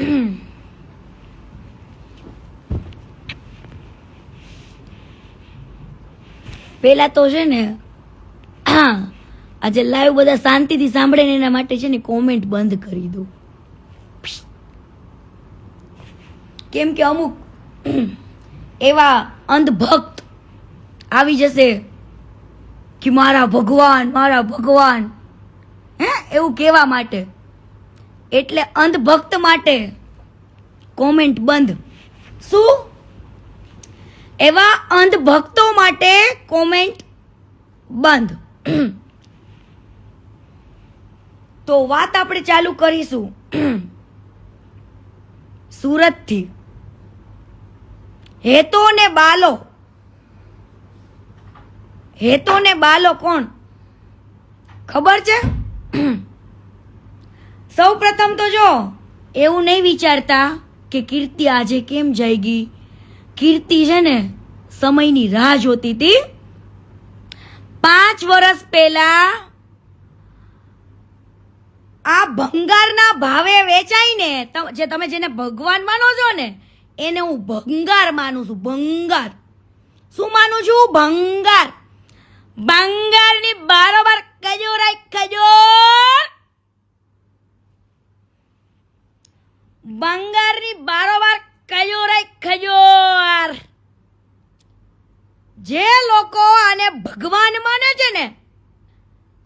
પેલા તો છે ને, આજે લાઈવ બધા શાંતિથી સાંભળે ને એના માટે છે ને કોમેન્ટ બંધ કરી દો. કેમ કે અમુક એવા અંધભક્ત આવી જશે કે મારા ભગવાન મારા ભગવાન, હે? એવું કહેવા માટે. એટલે અંધભક્ત માટે કોમેન્ટ બંધ. શું? એવા અંધભક્તો માટે કોમેન્ટ બંધ. તો વાત આપણે ચાલુ કરીશું. સુરતથી. હેતો ને બાલો. હેતો ને બાલો કોણ? ખબર છે? સૌ પ્રથમ તો જો, એવું નહીં વિચારતા કે કીર્તિ આજે કેમ જઈ કીર્તિ છે ને, સમયની રાહ જોતી હતી. પાંચ વર્ષ પહેલા આ ભંગારના ભાવે વેચાય ને જે તમે જેને ભગવાન માનો છો ને, એને હું ભંગાર માનું છું, ભંગાર. શું માનું છું? ભંગાર. ભંગારની બારોબાર ખજોરાય ખજૂર બંગારની બારોબાર ખજૂરાય ખજૂર જે લોકો આને ભગવાન માને છે ને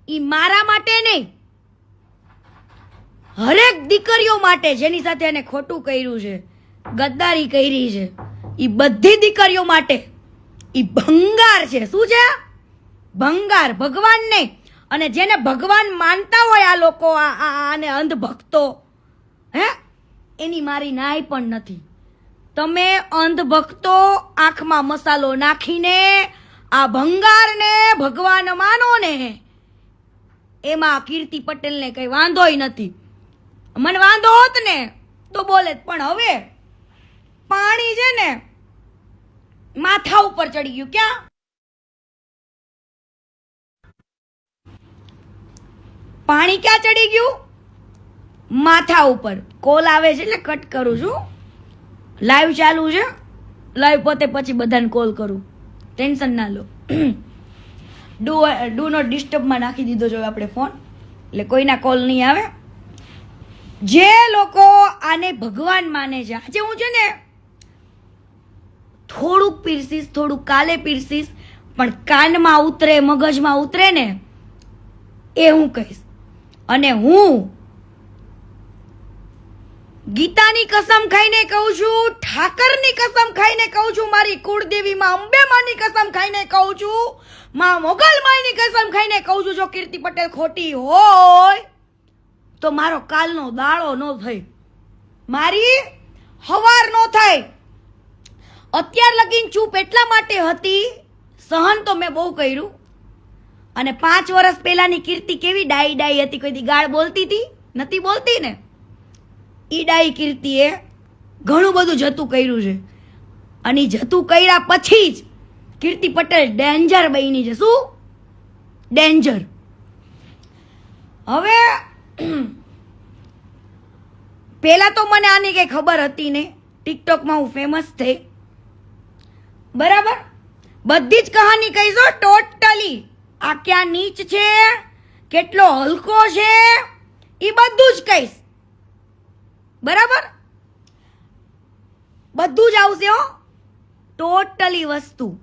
એ મારા માટે નહીં. હરેક દીકરીઓ માટે જેની સાથે એને ખોટું કર્યું છે, ગદ્દારી કરી છે એ બધી દીકરીઓ માટે. એ ભંગાર છે. શું છે? ભંગાર. ભગવાન નહીં. અને જેને ભગવાન માનતા હોય આ લોકો આ આને અંધભક્તો એની મારી નાય પણ નથી. તમે અંધભક્તો આંખમાં મસાલો નાખીને આ ભંગારને ભગવાન માનો ને એમાં કીર્તિ પટેલને કંઈ વાંધોય નથી. મને વાંધો હોત ને તો બોલે. પણ હવે પાણી છે ને માથા ઉપર ચડી ગયું, ક્યાં? પાણી ક્યાં ચડી ગયું? માથા ઉપર. કોલ આવે છે એટલે કટ કરું છું. લાઈવ ચાલુ છે. લાઈવ પોતે પછી બધાને કોલ કરું. ટેન્શન ના લો. ડુ ડુ નોટ ડિસ્ટર્બમાં નાખી દીધો જો આપણે ફોન એટલે કોઈના કોલ નહીં આવે. જે લોકો આને ભગવાન માને છે, આજે હું છે ને થોડુંક પીરસીસ થોડુંક કાલે પીરસીસ પણ કાનમાં ઉતરે, મગજમાં ઉતરે ને, એ હું કહીશ. અને હું ગીતાની કસમ ખાઈને કહું છું, ઠાકરની કસમ ખાઈને કહું છું, મારી કુળદેવી માં અંબે માની કસમ ખાઈને કહું છું, માં મોગલ માઈની કસમ ખાઈને કહું છું, જો કીર્તિ પટેલ ખોટી હોય, તો મારો કાલનો દાળો ન થાય મારી હવાર ન થાય. અત્યાર લગીન ચૂપ એટલા માટે હતી, સહન તો મેં બહુ કર્યું. અને પાંચ વર્ષ પહેલાંની કીર્તિ કેવી ડાઈ ડાઈ હતી કોઈ દી ગાળ બોલતી હતી? નથી બોલતી ને? ઈ ડાઈ કીર્તિએ ઘણું બધું જતું કર્યું છે. અને જતું કર્યા પછી જ કીર્તિ પટેલ ડેન્જર બની છે. શું? ડેન્જર. હવે પહેલાં તો મને આની કંઈ ખબર હતી ને ટિકટોકમાં હું ફેમસ થઈ. બરાબર? બધી જ કહાની કહીશો ટોટલી. આ ક્યાં નીચ છે? કેટલો હલકો છે? એ બધું જ કહીશ. બરાબર? બધું જ આવશે હો. ટોટલી વસ્તુ.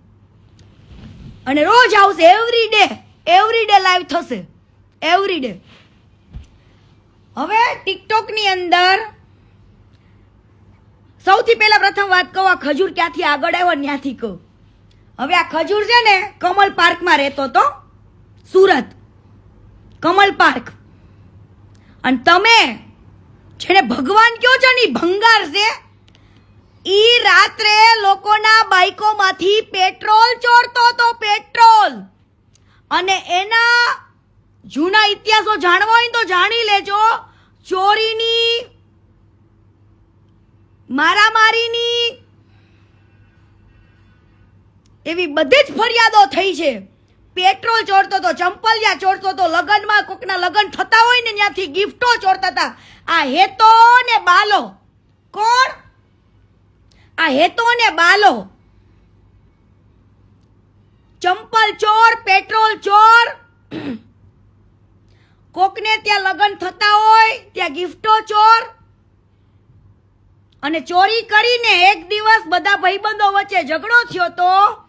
અને રોજ આવશે every day every day live થશે. એવરી ડે હવે ટિકટોકની અંદર સૌથી પહેલા પ્રથમ વાત કહું, આ ખજૂર ક્યાંથી આગળ આવ્યો ત્યાંથી કહું. હવે આ ખજૂર છે ને કમલ પાર્કમાં રહેતો તો સુરત. કમલ પાર્ક. અને તમે જેને ભગવાન કયો છે ને ભંગાર છે? ઈ રાત્રે લોકોના બાઈકોમાંથી પેટ્રોલ ચોરતો તો પેટ્રોલ. અને એના જૂના ઇતિહાસો જાણવા હોય તો જાણી લેજો. ચોરીની, મારામારીની એવી બધી જ ફરિયાદો થઈ છે. પેટ્રોલ ચોરતો તો, ચંપલિયા ચોરતો તો, લગ્નમાં કોકના લગ્ન થતા હોય ને ત્યાંથી ગિફ્ટો ચોરતા હતા. આ હેતો ને બાલો. કોણ? આ હેતો ને બાલો. ચંપલ ચોર, પેટ્રોલ ચોર. કોકને ત્યાં લગ્ન થતા હોય, ત્યાં ગિફ્ટો ચોર. અને ચોરી કરીને એક દિવસ બધા ભાઈબંધો વચ્ચે ઝઘડો થયો તો,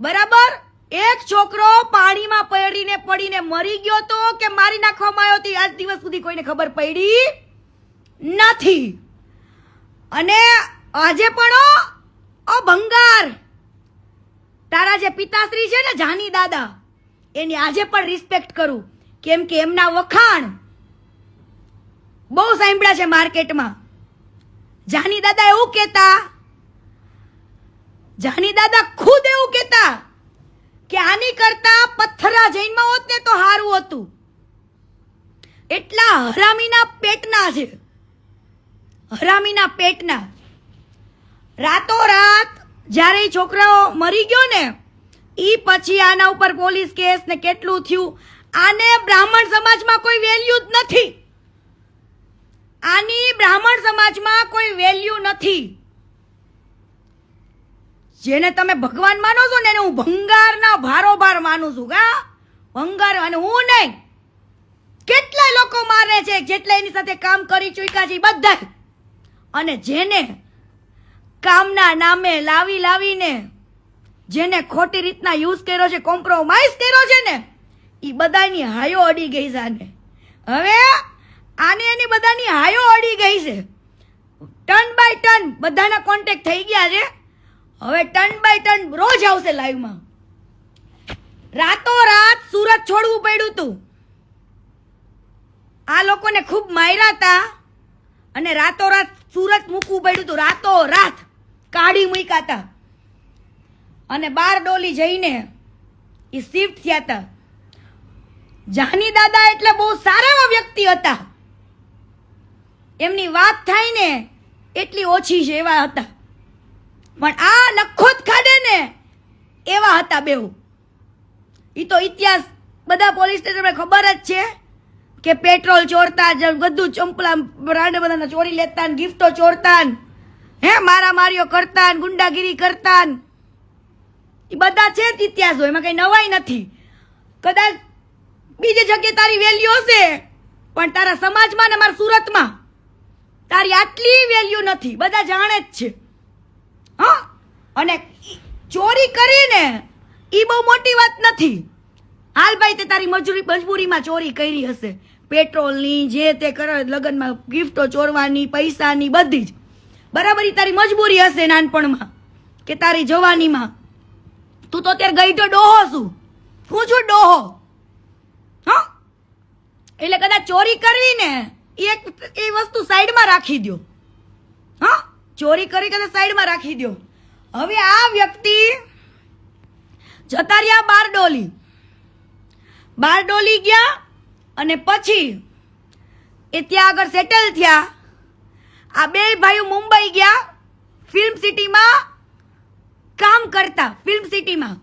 બરાબર? એક છોકરો પાણીમાં પડીને પડીને મરી ગયો તો કે મારી નાખવામાં આવ્યો તો આજ દિવસ સુધી કોઈને ખબર પડી નથી. અને આજે પણ ઓ ભંગાર. તારા જે પિતાશ્રી છે ને જાની દાદા, એની આજે પણ રિસ્પેક્ટ કરું. કેમ કે એમના વખાણ બહુ સાંભળ્યા છે માર્કેટમાં. જાની દાદા એવું કહેતા, જાની દાદા ખુદ એવું કહેતા કે આની કરતા પથ્થરા જૈનમાં હોત ને તો સારું હતું. એટલા હરામીના પેટના છે. હરામીના પેટના. રાતોરાત જ્યારે છોકરાઓ મરી ગયો ને એ પછી આના ઉપર પોલીસ કેસ ને કેટલું થયું, આને બ્રાહ્મણ સમાજમાં કોઈ વેલ્યુ જ નથી. આની બ્રાહ્મણ સમાજમાં કોઈ વેલ્યુ નથી. જેને તમે ભગવાન માનો છો ને એને હું ભંગારના ભારોભાર માનું છું, કા? ભંગાર અને હું નહીં. કેટલાય લોકો મારે છે, જેટલા એની સાથે કામ કરી ચૂક્યા છે બધા. અને જેને કામના નામે લાવી લાવીને જેને ખોટી રીતના યુઝ કર્યો છે કોમ્પ્રોમાઇઝ કર્યો છે ને એ બધાની હાયો અડી ગઈ છે હવે આને એની બધાની હાયો અડી ગઈ છે. ટન બાય ટન બધાના કોન્ટેક્ટ થઈ ગયા છે. હવે ટન બાય ટન રોજ આવશે લાઈવમાં રાતો રાત સુરત છોડવું પડ્યું તું. આ લોકોને ખૂબ માર્યા હતા અને રાતોરાત સુરત મૂકવું પડ્યું હતું રાતો રાત કાઢી મૂક્યા હતા અને બાર ડોલી જઈને એ શિફ્ટ થયા હતા જાની દાદા એટલે બહુ સારા એવા વ્યક્તિ હતા. એમની વાત થાય ને એટલી ઓછી છે એવા હતા. પણ આ નખોત ખાડે ને એવા હતા બેઉ એ તો ઇતિહાસ બધા પોલીસ સ્ટેશન ખબર જ છે કે પેટ્રોલ ચોરતા બધું ચંપલા બ્રાન્ડ બધાના ચોરી લેતા ગિફ્ટો ચોરતા હે મારા મારીઓ કરતા ને, ગુંડાગીરી કરતા એ બધા છે જ ઇતિહાસો એમાં કઈ નવાઈ નથી. કદાચ બીજી જગ્યાએ તારી વેલ્યુ હશે, પણ તારા સમાજમાં ને મારા સુરતમાં તારી આટલી વેલ્યુ નથી. બધા જાણે જ છે. હા? અને ચોરી કરીને એ બહુ મોટી વાત નથી. હાલ ભાઈ તે તારી મજૂરી મજબૂરીમાં ચોરી કરી હશે. પેટ્રોલની જે તે કરે, લગ્નમાં ગિફ્ટો ચોરવાની, પૈસાની બધી જ. બરાબર તારી મજબૂરી હશે નાનપણમાં કે તારી જવાનીમાં. તું તો અત્યારે ગઈ તો ડોહો છું. હું છું ડોહો. હા? એટલે કદાચ ચોરી કરવી ને એક એ વસ્તુ સાઈડમાં રાખી દો ચોરી કરી કદાચ સાઈડમાં રાખી દો હવે આ વ્યક્તિ જતા રહ્યા બારડોલી. બારડોલી ગયા અને પછી એ ત્યાં આગળ સેટલ થયા. આ બે ભાઈઓ મુંબઈ ગયા ફિલ્મ સિટીમાં કામ કરતા ફિલ્મ સિટીમાં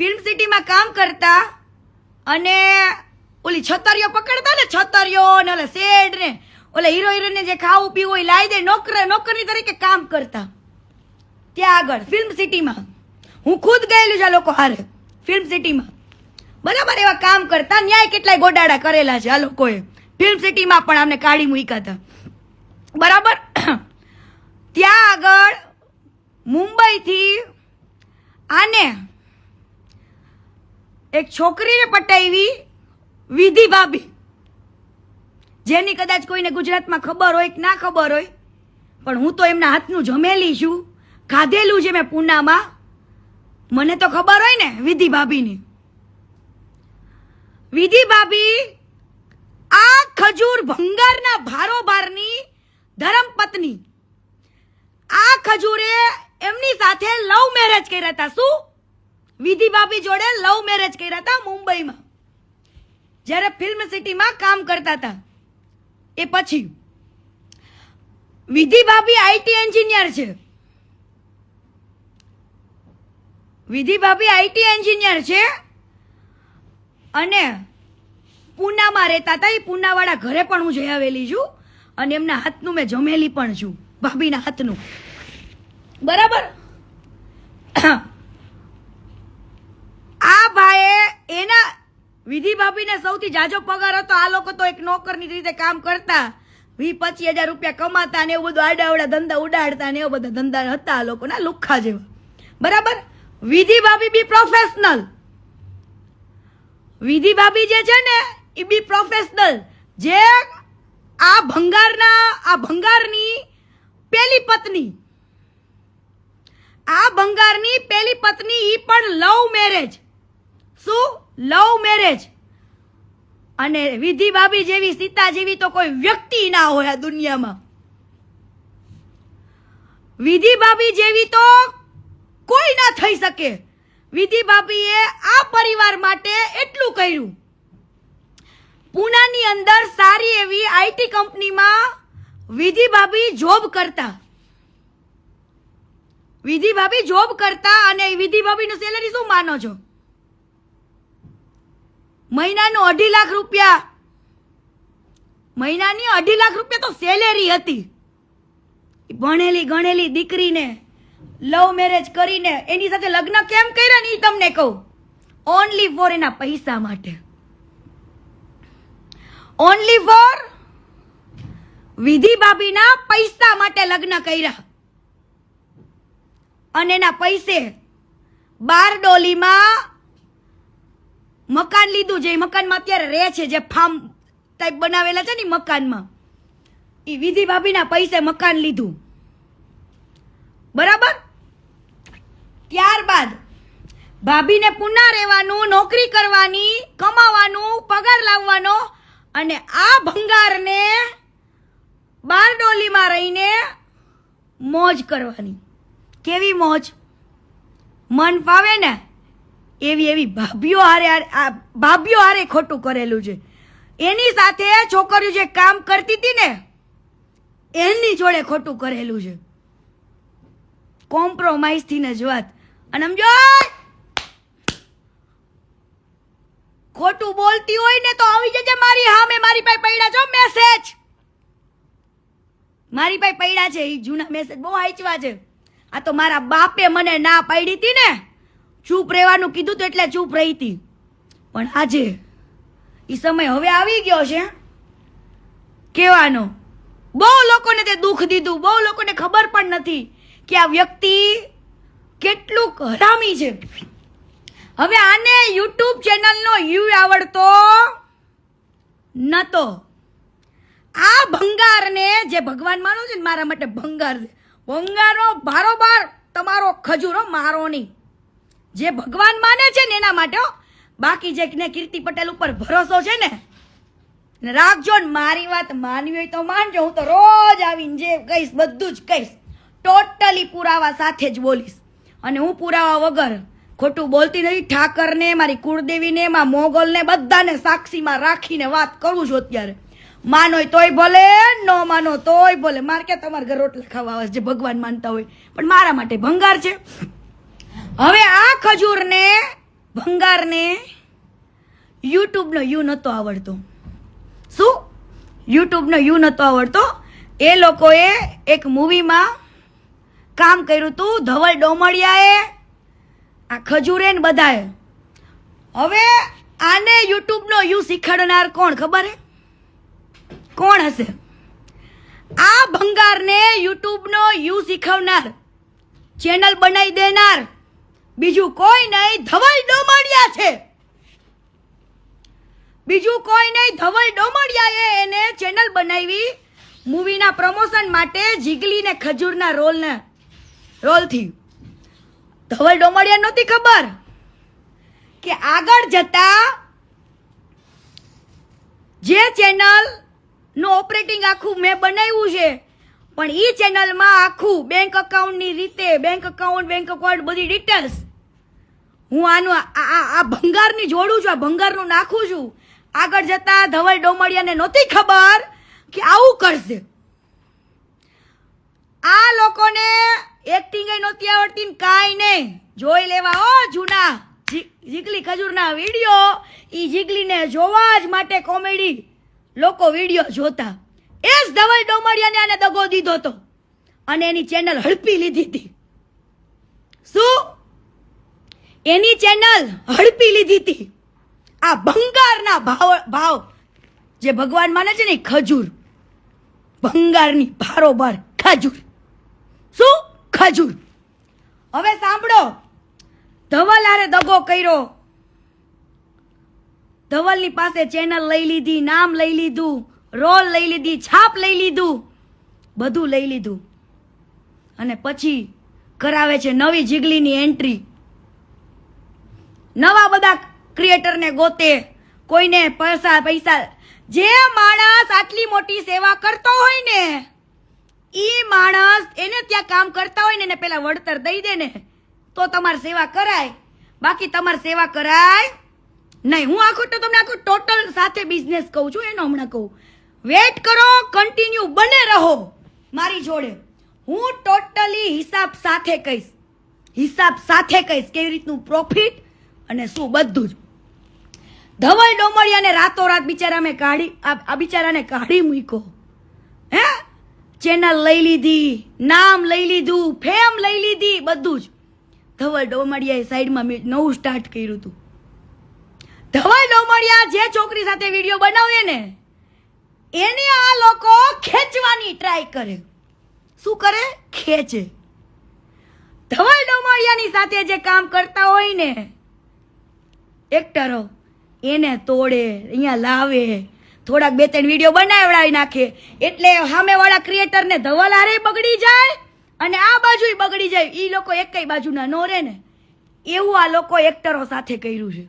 ફિલ્મ સિટીમાં કામ કરતા અને ઓલી છતરીઓ પકડતા ને, છતરીઓ ને ઓલા શેડ ને. ઓલા હીરો હીરોને જે ખાવું પીવું હોય લાવી દે, નોકર નોકરની તરીકે કામ કરતા. ત્યાં આગળ ફિલ્મ સિટીમાં હું ખુદ ગયેલું છે આ લોકો હારે ફિલ્મ સિટીમાં બરાબર એવા કામ કરતા, ન્યાય કેટલાય ગોડાડા કરેલા છે આ લોકોએ. ફિલ્મ સિટીમાં પણ અમને કાઢી મૂક્યા હતા. બરાબર? ત્યાં આગળ, મુંબઈથી આને એક છોકરીને પટાવી વિધિ ભાભી. જેની કદાચ કોઈને ગુજરાતમાં ખબર હોય કે ના ખબર હોય, પણ હું તો એમના હાથનું જમેલી છું, ખાધેલું છે મેં પૂનામાં. મને તો ખબર હોય ને વિધિ ભાભીની. વિધિ ભાભી આ ખજૂર ભંગારના ભારોભારની ધર્મપત્ની. આ ખજૂરે એમની સાથે લવ મેરેજ કર્યા હતા. શું? વિધિ ભાભી જોડે લવ મેરેજ કર્યા હતા મુંબઈમાં. જ્યારે ફિલ્મ સિટીમાં કામ કરતા હતા. એ પછી. વિધિ ભાભી આઈટી એન્જિનિયર છે. વિધિ ભાભી આઈટી એન્જિનિયર છે. અને પૂનામાં રહેતા હતા. એ પૂનાવાળા ઘરે પણ હું જઈ આવેલી છું. અને એમના હાથનું મેં જમેલી પણ છું. ભાભીના હાથનું. બરાબર? આ ભાઈએ એના વિધિ ભાભીને સૌથી જાજો પગાર હતો. આ લોકો તો એક નોકરની રીતે કામ કરતા. વી પચીસ હજાર રૂપિયા કમાતા ને એવું બધું આડાવડા ધંધા ઉડાડતા ને એવા બધા ધંધા હતા આ લોકોના લુખ્ખા જેવા. બરાબર? વિધિ ભાભી બી પ્રોફેશનલ વિધિ ભાભી જે છે ને એ બી પ્રોફેશનલ જે આ ભંગારના, આ ભંગારની પેલી પત્ની. આ ભંગારની પેલી પત્ની ઈ પણ લવ મેરેજ શું? Love marriage. અને વિધિ ભાભી જેવી, સીતા જેવી તો કોઈ વ્યક્તિ ના હોય આ દુનિયામાં. વિધિ ભાભી જેવી તો કોઈ ના થઈ શકે. વિધિ ભાભીએ આ પરિવાર માટે એટલું કર્યું. પૂનાની અંદર સારી એવી આઈટી કંપનીમાં વિધિ ભાભી જોબ કરતા. વિધિ ભાભી જોબ કરતા અને વિધિ ભાભીનું સેલરી શું માનો છો? મહિનાનું અઢી લાખ રૂપિયા. મહિનાની અઢી લાખ રૂપિયા તો સેલેરી હતી. ભણેલી ગણેલી દીકરીને લવ મેરેજ કરીને એની સાથે લગ્ન કેમ કર્યા ને એ તમને કહું. ઓનલી ફોર એના પૈસા માટે. ઓનલી ફોર વિધિ બાબીના પૈસા માટે લગ્ન કર્યા. અને એના પૈસે બારડોલીમાં મકાન લીધું જે મકાનમાં અત્યારે રહે છે, જે ફાર્મ ટાઈપ બનાવેલા છે ને મકાનમાં. એ વિધિ ભાભીના પૈસે મકાન લીધું. બરાબર? ત્યારબાદ ભાભીને પુના રહેવાનું, નોકરી કરવાની, કમાવાનું, પગાર લાવવાનો અને આ ભંગારને બારડોલીમાં રહીને મોજ કરવાની. કેવી મોજ? મન ફાવે ને? એવી એવી ભાભીઓ હારે આ ભાભીઓ હારે ખોટું કરેલું છે. એની સાથે છોકરીઓ જે કામ કરતી હતી ને, એની જોડે ખોટું કરેલું છે. કોમ્પ્રોમાઇઝથી ને જ વાત. અને સમજો ખોટું બોલતી હોય ને તો આવી જજે મારી સામે મારી પાસે પડ્યા છો મેસેજ મારી પાસે પડ્યા છે એ જૂના મેસેજ બહુ વાંચવા છે. આ તો મારા બાપે મને ના પાડી હતી ને ચૂપ રહેવાનું કીધું તો એટલે ચૂપ રહી હતી. પણ આજે એ સમય હવે આવી ગયો છે કહેવાનો. બહુ લોકોને તે દુઃખ દીધું, બહુ લોકોને ખબર પણ નથી કે આ વ્યક્તિ કેટલું હરામી છે. હવે આને યુટ્યુબ ચેનલનો યુ આવડતો નતો. આ ભંગારને જે ભગવાન માનો છે ને મારા માટે ભંગાર છે. ભંગારનો બારોબાર તમારો ખજૂરો મારો નહીં. જે ભગવાન માને છે ને એના માટે બાકી જે ને કીર્તિ પટેલ ઉપર ભરોસો છે ને રાખજો ને મારી વાત માનવી હોય તો માનજો. હું તો રોજ આવીને જે કહીશ બધું જ કહીશ. ટોટલી પુરાવા સાથે જ બોલીશ. અને હું પુરાવા વગર ખોટું બોલતી નથી. ઠાકરને મારી કુળદેવીને માં મોગલને બધાને સાક્ષીમાં રાખીને વાત કરું છું અત્યારે. માનોય તોય ભલે ન માનો તોય ભલે. મારે કે તમારા ઘર રોટલા ખાવા આવે છે, જે ભગવાન માનતા હોય. પણ મારા માટે ભંગાર છે. હવે આ ખજૂરને, ભંગારને યુટ્યુબનો યુ નહોતો આવડતો. શું? યુટ્યુબનો યુ નહોતો આવડતો. એ લોકોએ એક મૂવીમાં કામ કર્યું હતું ધવલ ડોમડિયાએ આ ખજૂરે ને બધાએ. હવે આને યુટ્યુબનો યુ શીખવાડનાર કોણ ખબર હે? કોણ હશે? આ ભંગારને યુટ્યુબનો યુ શીખવનાર, ચેનલ બનાવી દેનાર બીજું કોઈ નહીં, ધવલ ડોમડિયા છે. બીજું કોઈ નહીં, ધવલ ડોમડિયાએ એને ચેનલ બનાવી મૂવીના પ્રમોશન માટે જીગલી ને ખજૂરના રોલને રોલથી ધવલ ડોમડિયા નહોતી ખબર કે આગળ જતા જે ચેનલનું ઓપરેટિંગ આખું મેં બનાવ્યું છે, પણ એ ચેનલમાં આખું બેંક અકાઉન્ટની રીતે બેંક અકાઉન્ટ બેંક અકાઉન્ટ બધી ડિટેલ્સ હું આનું આ- આ ભંગારની જોડું છું, આ ભંગારનું નાખું છું. આગળ જતા ધવલ ડોમડિયાને નહોતી ખબર કે આવું કરશે. આ લોકોને એક્ટિંગ નહોતી આવડતી કાંઈ નહીં. જોઈ લેવા હો જૂના જીગલી ખજૂરના વીડિયો. ઈ જીગલીને જોવા જ માટે કોમેડી લોકો વીડિયો જોતા. એ જ ધવલ ડોમડિયાને આને દગો દીધો તો અને એની ચેનલ હડપી લીધી હતી. શું? એની ચેનલ હડપી લીધી હતી. આ ભંગારના ભાવ ભાવ જે ભગવાન માને છે ને ખજૂર. ભંગારની ભારોભાર ખજૂર. શું? ખજૂર. હવે સાંભળો. ધવલ હારે દગો કર્યો. ધવલની પાસે ચેનલ લઈ લીધી, નામ લઈ લીધું, રોલ લઈ લીધી, છાપ લઈ લીધું, બધું લઈ લીધું. અને પછી કરાવે છે નવી જીગલીની એન્ટ્રી નવા બધા ક્રિએટરને ગોતે, કોઈને પૈસા પૈસા. જે માણસ આટલી મોટી સેવા કરતો હોય ને, ઈ માણસ એને ત્યાં કામ કરતા હોય ને, એને પેલા વળતર દઈ દે ને, તો તમારી સેવા કરાય. બાકી તમારી સેવા કરાય નહીં. હું આખો તો તમને આખો ટોટલ સાથે બિઝનેસ કહું છું, એનો હમણાં કહું. વેટ કરો કન્ટિન્યુ બને રહો મારી જોડે. હું ટોટલી હિસાબ સાથે કહીશ. હિસાબ સાથે કહીશ કેવી રીતનું પ્રોફિટ અને શું, બધું જ. ધવલ ડોમડિયાને રાતોરાત બિચારા મેં કાઢી, આ બિચારાને કાઢી મૂક્યો. હે? ચેનલ લઈ લીધી, નામ લઈ લીધું, ફેમ લઈ લીધી, બધું જ. ધવલ ડોમડિયાએ સાઈડમાં મેં નવું સ્ટાર્ટ કર્યું હતું. ધવલ ડોમળિયા જે છોકરી સાથે વીડિયો બનાવે ને, એને આ લોકો ખેંચવાની ટ્રાય કરે. શું કરે? ખેંચે. ધવલ ડોમડિયાની સાથે જે કામ કરતા હોય ને એક્ટરો એને તોડે, અહીંયા લાવે. થોડાક બે ત્રણ વીડિયો બનાવડાવી નાખે. એટલે સામેવાળા ક્રિએટરને ધવલ હારે બગડી જાય અને આ બાજુય બગડી જાય. એ લોકો એકઈ બાજુના નો રહે ને. એવું આ લોકો એક્ટરો સાથે કર્યું છે.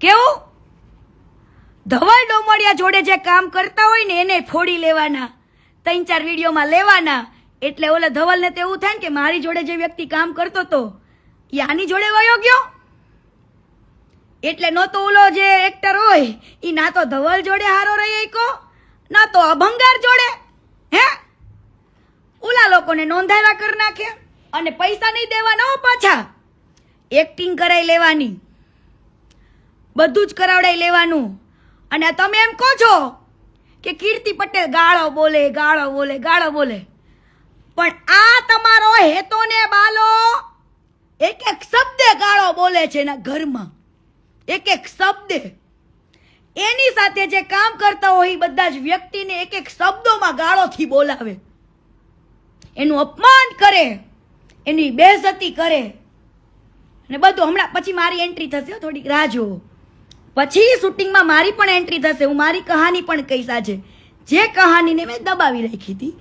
કેવું? ધવલ ડોમડિયા જોડે જે કામ કરતા હોય ને, એને ફોડી લેવાના. ત્રણ ચાર વિડીયોમાં લેવાના. એટલે ઓલા ધવલને તો એવું થાય ને કે મારી જોડે જે વ્યક્તિ કામ કરતો હતો એ આની જોડે વયો ગયો? એટલે નો તો ઓલો જે એક્ટર હોય એ ના તો ધવલ જોડે હારો રહી કો ના તો અભંગાર જોડે, હે? ઓલા લોકોને નોંધાવ્યા કરી નાખે અને પૈસા નહીં દેવાના હો પાછા. એક્ટિંગ કરાવી લેવાની. બધું જ કરાવડાવી લેવાનું. અને તમે એમ કહો છો કે કીર્તિ પટેલ ગાળો બોલે ગાળો બોલે ગાળો બોલે. પણ આ તમારો હેતો ને બાલો, એક એક શબ્દે ગાળો બોલે છે એના ઘરમાં. એક એક શબ્દે. એની સાથે જે કામ કરતા હોય એ બધા જ વ્યક્તિને એક એક શબ્દોમાં ગાળોથી બોલાવે. એનું અપમાન કરે, એની બેઝતી કરે. અને બધું હમણાં પછી મારી એન્ટ્રી થશે થોડીક રાહ જુઓ. પછી શૂટિંગમાં મારી પણ એન્ટ્રી થશે, હું મારી કહાની પણ કહીશ આજે. જે કહાનીને મેં દબાવી રાખી હતી,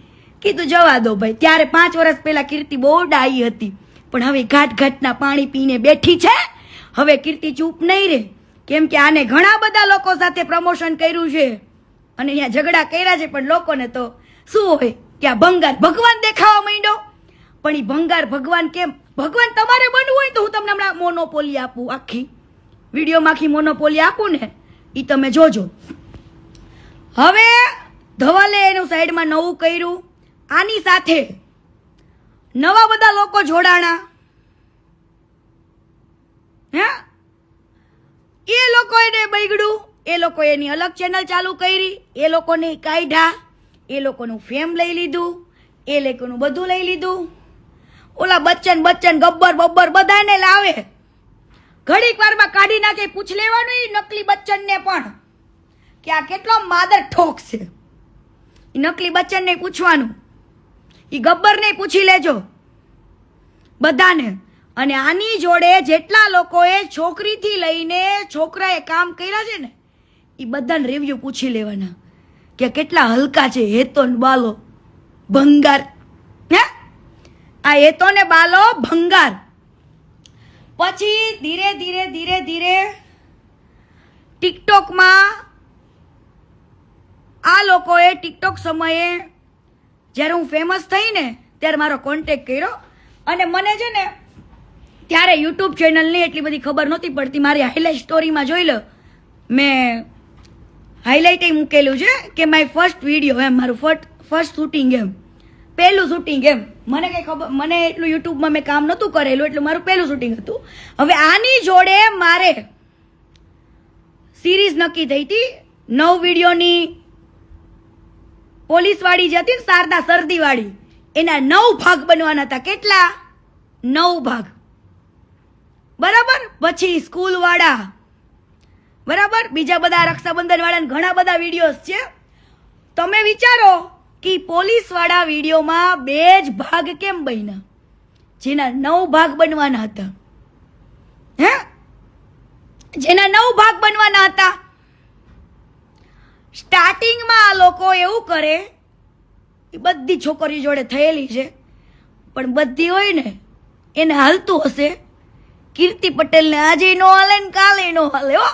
કીધું જવા દો ભાઈ, ત્યારે પાંચ વર્ષ પહેલા કીર્તિ બહુ ડાઈ હતી. પણ હવે ઘાટ ઘાટના પાણી પીને બેઠી છે હવે કીર્તિ ચૂપ નહીં રહે. કેમ કે આને ઘણા બધા લોકો સાથે પ્રમોશન કર્યું છે. અને અહીંયા ઝઘડા કર્યા છે, પણ લોકોને તો શું હોય? કે આ ભંગાર ભગવાન દેખાવા માંડ્યો. પણ એ ભંગાર ભગવાન કેમ? ભગવાન તમારે બનવું હોય તો હું તમને હમણાં મોનોપોલી આપું આખી. વિડીયોમાં આખી મોનોપોલી આપું ને એ તમે જોજો. હવે ધવલે એનું સાઈડમાં નવું કર્યું. આની સાથે નવા બધા લોકો જોડાણા. હે? એ લોકો એને બગડ્યું, એ લોકો એની અલગ ચેનલ ચાલુ કરી, એ લોકોને કાઢ્યા, એ લોકોનું ફેમ લઈ લીધું, એ લોકોનું બધું લઈ લીધું. ઓલા બચ્ચન બચ્ચન ગબ્બર બબ્બર બધાને લાવે. ઘડીક વારમાં કાઢી નાખે, પૂછ લેવાનું નકલી બચ્ચનને પણ. કે આ કેટલો માદર ઠોક છે. નકલી બચ્ચનને પૂછવાનું. એ ગબ્બરને પૂછી લેજો. બધાને. અને આની જોડે જેટલા લોકોએ છોકરીથી લઈને છોકરાએ કામ કર્યા છે ને એ બધાને રિવ્યુ પૂછી લેવાના કે કેટલા હલકા છે હેતો બાલો, ભંગાર. હે? આ હેતો ને બાલો ભંગાર. પછી ધીરે ધીરે ધીરે ધીરે ટિકટોકમાં આ લોકોએ ટિકટોક સમયે, જ્યારે હું ફેમસ થઈને ત્યારે મારો કોન્ટેક કર્યો. અને મને છે ને ત્યારે યુટ્યુબ ચેનલની એટલી બધી ખબર નહોતી પડતી. મારી હાઈલાઇટ સ્ટોરીમાં જોઈ લો. મેં હાઇલાઇટ મૂકેલું છે કે માય ફર્સ્ટ વીડિયો એમ, મારું ફર્સ્ટ ફર્સ્ટ શૂટિંગ એમ. પહેલું શૂટિંગ એમ. મને કંઈ ખબર, મને એટલું યુટ્યુબમાં મેં કામ નહોતું કરેલું, એટલે મારું પહેલું શૂટિંગ હતું. હવે આની જોડે મારે સિરીઝ નક્કી થઈ હતી. નવ વિડીયોની પોલીસવાળી જે હતી ને શારદા સરદીવાળી એના નવ ભાગ બનવાના હતા. કેટલા? નવ ભાગ. બરાબર? પછી સ્કૂલવાળા. બરાબર? બીજા બધા રક્ષાબંધન વાળા ઘણા બધા વિડીયોઝ છે. તમે વિચારો કે પોલીસવાળા વિડીયોમાં બે જ ભાગ કેમ બન્યા? જેના નવ ભાગ બનવાના હતા. હે? જેના નવ ભાગ બનવાના હતા. સ્ટાર્ટિંગમાં આ લોકો એવું કરે, એ બધી છોકરીઓ જોડે થયેલી છે. પણ બધી હોય ને, એને હાલતું હશે. કીર્તિ પટેલને આજે નો હાલે ને કાલે નો હાલે, હો.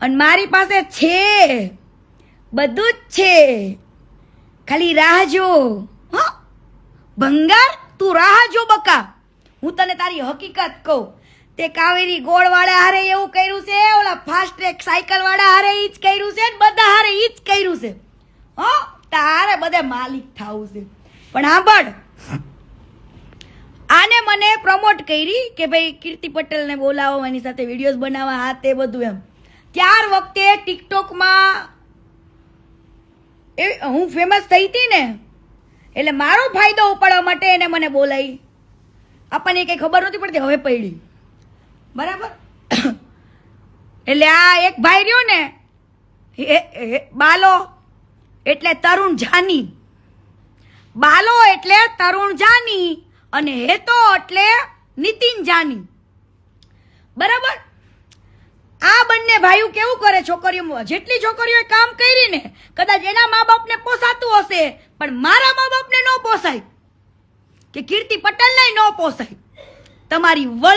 અને મારી પાસે છે. બધું જ છે. ખાલી રાહ જો, હો. ભંગાર, તું રાહ જો બકા. હું તને તારી હકીકત કહું. તે કાવેરી ગોળ વાળા હારે એવું કર્યું છે, ઓલા ફાસ્ટ ટ્રેક સાયકલ વાળા હારે ઈ જ કર્યું છે ને બધા હારે ઈ જ કર્યું છે. હો, તારે બધે માલિક થવું છે. પણ સાંભળ આને મને પ્રમોટ કરી કે ભાઈ કીર્તિ પટેલને બોલાવો, એની સાથે વિડીયોઝ બનાવવા આ તે બધું એમ. ત્યાર વખતે ટિકટોકમાં એ હું ફેમસ થઈ હતી ને, એટલે મારો ફાયદો ઉપાડવા માટે એને મને બોલાવી. આપણને કંઈ ખબર નહોતી પડતી, હવે પડી. બરાબર? એટલે આ એક ભાઈ રહ્યો ને બાલો, એટલે તરુણ જાની. બાલો એટલે તરુણ જાની અને હેતો એટલે નીતિન જાની. બરાબર? આ બંને ભાઈઓ કેવું કરે છોકરીઓ જેટલી છોકરીઓએ કામ કરી ને કદાચ એના મા બાપને પોસાતું હશે, પણ મારા મા બાપને ન પોસાય. કે કીર્તિ પટેલને ન પોસાય. તમારી વલ